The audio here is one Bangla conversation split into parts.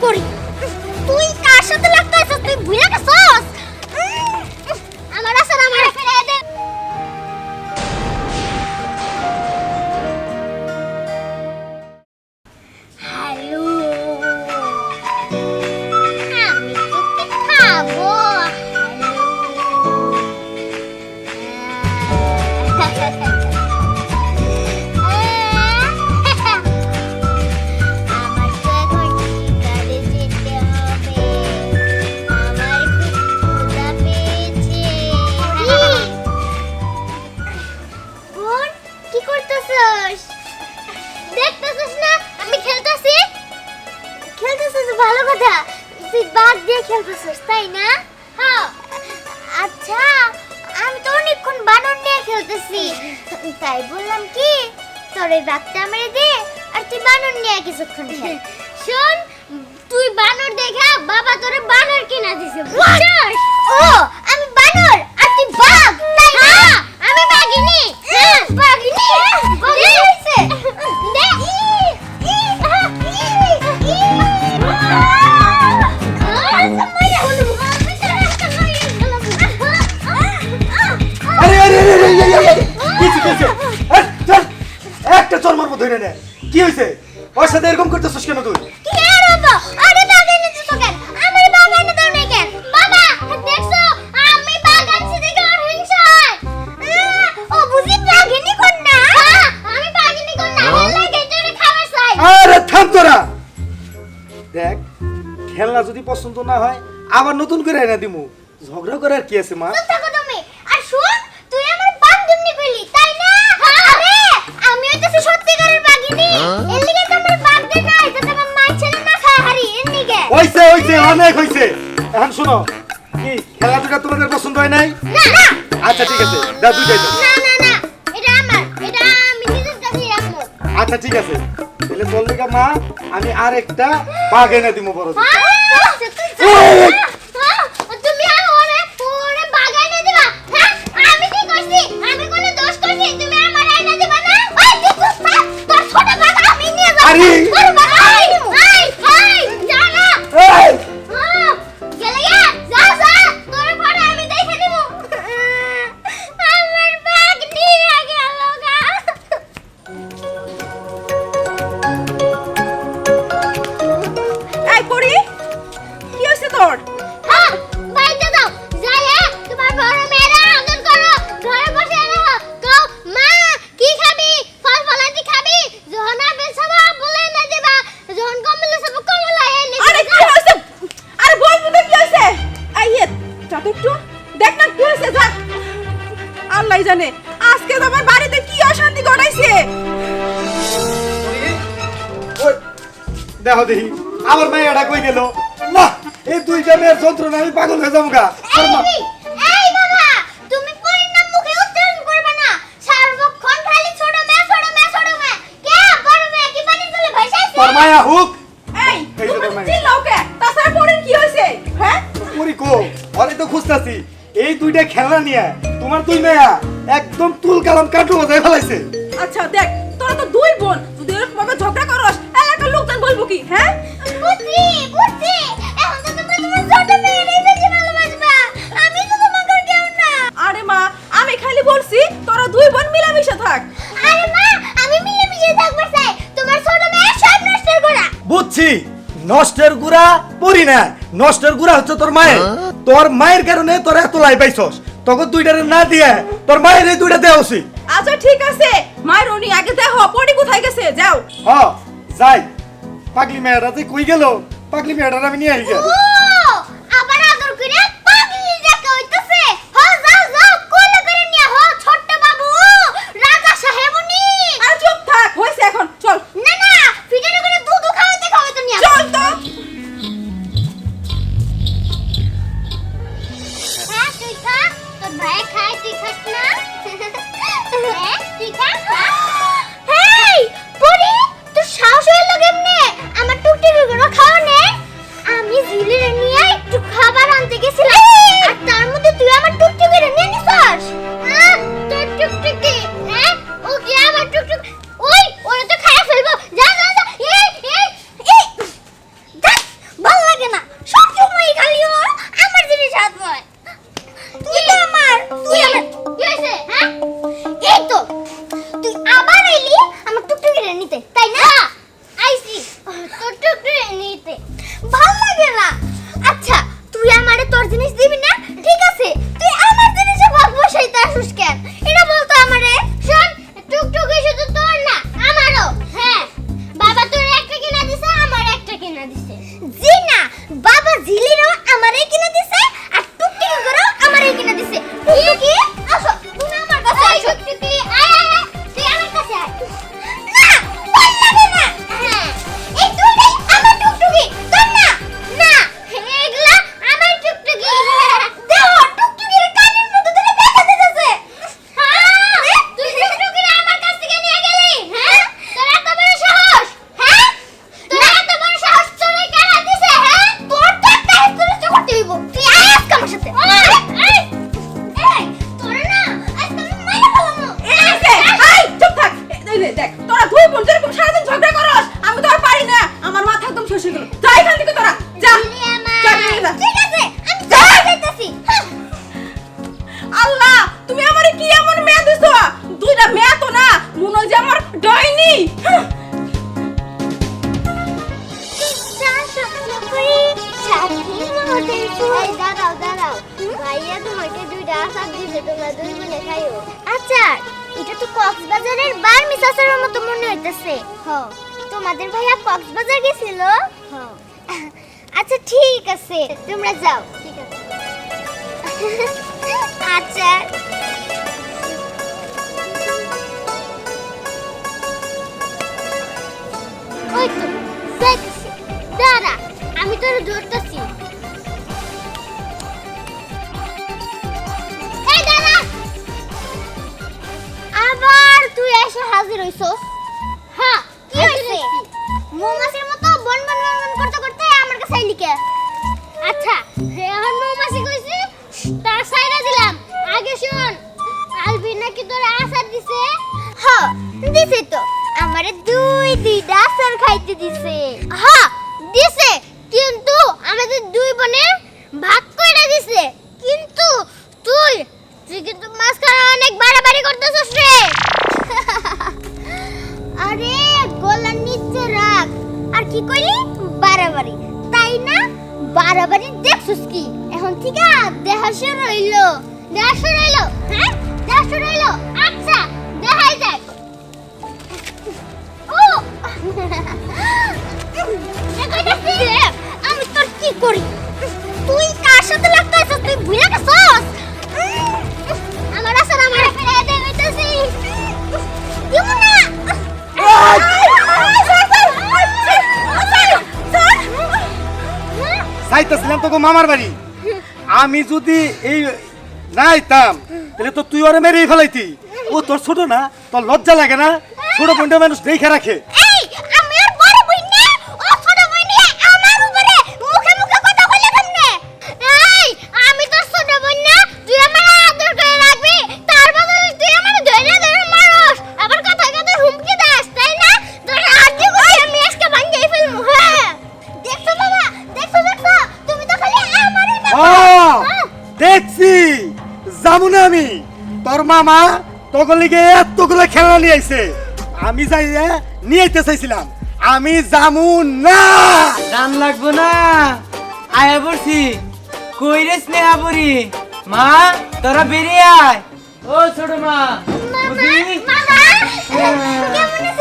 করি তুই তাই না? হ্যাঁ। আচ্ছা আমি তো অনেকক্ষণ বানর নিয়ে খেলতেছি। তাই বললাম কি তোর ওই বাঘটা আমারে দে আর তুই বানর নিয়ে কিছুক্ষণ খেল। শোন তুই বানর দেখা বাবা তোরে বানর কিনা দিছে বুঝছস? ও আমি বানর আর তুই বাঘ তাই না? আমি হ্যাঁ বাঘিনী। চল মারবো ধরে নে কি হয়েছে ওর সাথে এরকম করতেছিস কেন তুই কি আর হব? আরে বাঘ এনে দিছো কেন? আমার বাঘ দাও নাই কেন? বাবা, দেখছ? আমি বাঘ আনছি দেখে ওর হিংসা হয়। ও বুঝি? হ্যাঁ, আমি বাঘিনী কন্যা। এর লাগে তোরে খাবার চাই। আরে থাম তোরা দেখ খেলনা যদি পছন্দ না হয় আবার নতুন করে এনে দিমু ঝগড়া করার কি আছে মা হইছে অনেক হইছে। এখন শোনো কি খেলা দুটা তোমাদের পছন্দ হয় নাই? না, না, আচ্ছা ঠিক আছে দাও দুইটাই দাও। না, না, না, এটা আমার, এটা আমি নিজের কাছেই রাখব। আচ্ছা ঠিক আছে। তাহলে বললি কা মা আমি আর একটা বাঘ এনে দিমু বড় দেখে। যা তো একটু। দেখ না কি হয়েছে যা আল্লাহ জানে আজকে তো আমার বাড়িতে কি অশান্তি ঘটাইছে। দেখো দেখি আমার মেয়েটা কই গেল? না এই দুইটা মেয়ের যন্ত্রণা আমি পাগল হয়ে যাব গা। আর মা- এই এই বাবা তুমি পরিণাম মুখে উচ্চারণ করবে না। সার্বক্ষণ খালি ছোট মেয়ে হুক। এই তুমি। চিল্লাও কে? তাছাড়া পড়েন কি হয়েছে? হ্যাঁ? করি কো অরে তো খুঁজতাছি। এই দুইটা খেলা নিয়ে তোমার দুই মেয়া একদম তুল কালাম কাটু বাজায় ফেলাইছে। আচ্ছা দেখ তোরা তো দুই বোন যদি এরকম ভাবে ঝগড়া করস এলাকার লোকজন বলব কি হ্যাঁ? বুঝছি বুঝছি। এখন তো তোমরা তোমার ছোট মেয়েরই বেশি ভালোবাসবা। আমি তো তোমাকে কেউ না। আরে মা আমি খালি বলছি তোরা দুই বোন মিলেমিশে থাক। আরে মা আমি মিলেমিশে থাকব চাই তোমার ছোট মেয়ে সব নষ্ট করা বুঝছি নষ্টের গুড়া পড়ি না। নষ্টের গুড়া হচ্ছে তোর মায়ের। তোর মায়ের কারণে তোর এত লাই পাইছস। তখন দুইটারে না দিয়ে তোর মায়ের এই দুইটা দেওয়া উচিত। আচ্ছা ঠিক আছে। মায়ের উনি আগে দেখো পড়ি কোথায় গেছে? যাও। হ যাই। পাগলি মেয়েরা যে কই গেল? পাগলি মেয়েরা আমি নিয়ে আসি ও Vallahi আচ্ছা, এটা তো কক্সবাজারের মতো মনে হইতেছে। তোমাদের ভাইয়া কক্সবাজার গেছিল? আচ্ছা ঠিক আছে তোমরা যাও। আচার ওই দাঁড়া আমি তোর ধরতেছি। হাজির হইছস হ্যাঁ কি হইছে? মৌমাছির মতো বন বন বন বন করতে করতে আমার কাছে আইলি কে? আচ্ছা এখন মৌমাছি কইছি তার সাইরা দিলাম। আগে শুন আলবিন নাকি তোর আসার দিছে? হ্যাঁ দিছে তো। আমারে দুই দুইটা আচার খাইতে দিছে। হ্যাঁ মামার বাড়ি। আমি যদি এই না আইতাম তাহলে তো তুই ওরে মেরেই ফেলাইতি। ও তোর ছোট না, তোর লজ্জা লাগে না। ছোট বোনটা মানুষ দেখে রাখে। দেখছি যাব না আমি। তোর মামা তোর লিগে এতগুলো খেলনা নিয়ে আইছে। আমি যাই নিয়ে আইতে চাইছিলাম। আমি যামু না দাম লাগবো না। আয়া পড়ছি। কই রে স্নেহা বুড়ি? মা তোরা বেরিয়ে আয়। ও ছোট মা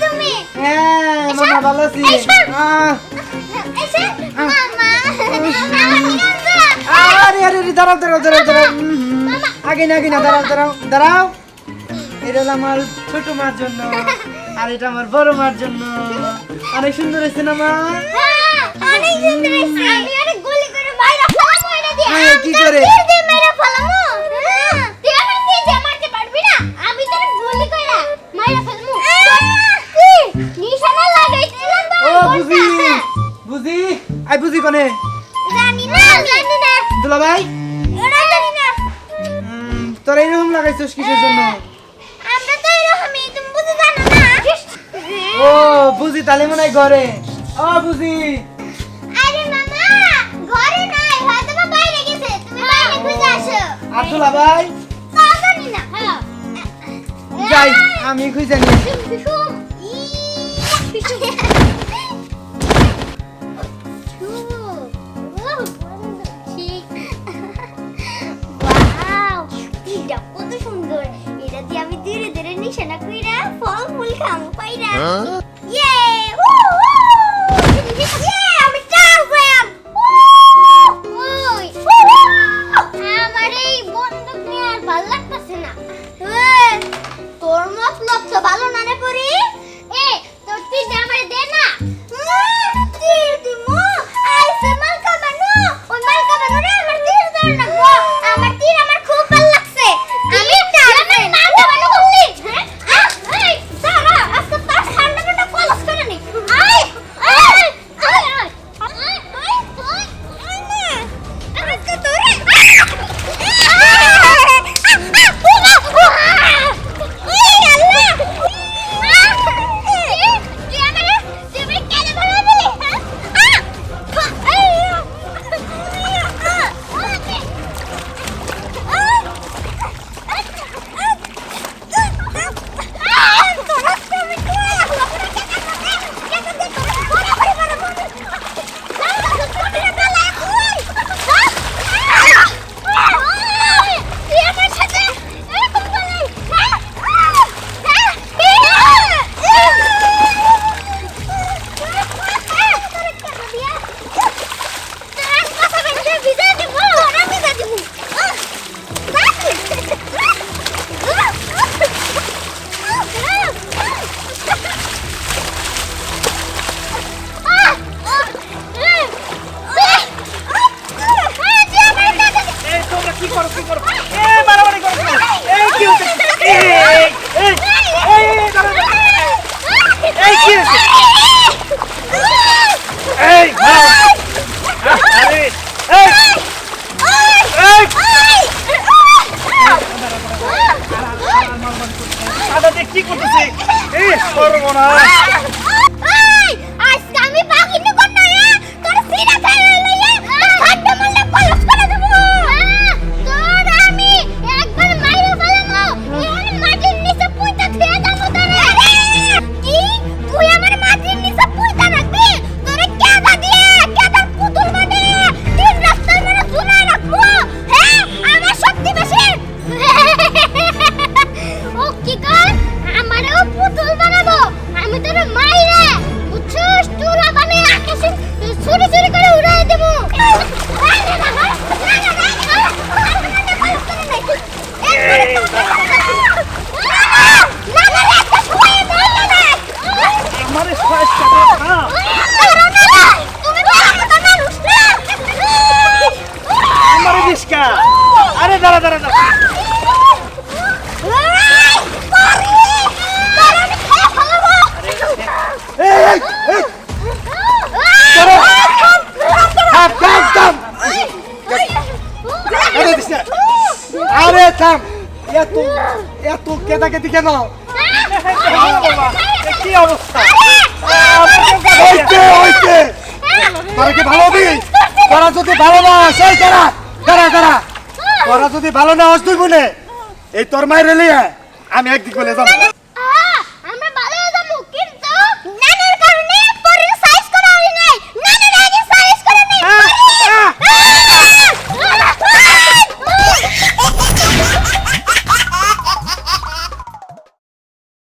তুমি? হ্যাঁ মামা ভালো আছি। দাঁড়াও দাঁড়াও দাঁড়াও দাঁড়াও। আগে না আগে না দাঁড়াও দাঁড়াও দাঁড়াও এটা হলো আমার ছোট মার জন্য আর এটা আমার বড় মার জন্য অনেক সুন্দর হয়েছে না মা হ্যাঁ, অনেক সুন্দর হয়েছে। আমি অনেক গুলি করে মাইরা ফেলামো এটা দিয়ে। হ্যাঁ, কি করে? দিয়ে ফেলামো। হ্যাঁ, তুই আমার তীর মারতে পারবি না। আমি তোর গুলি কইরা মাইরা ফেলমু। কি? নিশানা লাগাইছিলাম ও বুঝি বুঝি আই বুঝি কনে জানি না, জানি না। দুলা ভাই তোরা এরকম লাগাইছিস কিসের জন্য আমরা তো এরকমই, তুমি বুঝি জানো না? ও বুঝি তাহলে মনে হয় ঘরে ও বুঝি আরে মামা, ঘরে নাই, হয়তো বা বাইরে গেছে। তুমি বাইরে খুঁজে আসো। আব্দুল্লা ভাই তা জানি না। হ্যাঁ। যাই আমি খুঁজে নিয়ে খামু Yeah! Woo, woo! Yeah, আমি টার্জান! ওই! আমার এই বন্দুক নিয়ে আর ভালো লাগতেছে না এই, তোর মতলব তো ভালো মানে কি করতেছে? এই সর্বনাশ। তাকিয়ে তাকিয়ে দি কেন কি অবস্থা তারা কি ভালো হবি তারা যদি ভালো না সেই তারা তারা তারা তারা যদি ভালো না আস দুই বোনে এই তোর মায়ের রেলিয়া আমি একদিক বলে যাব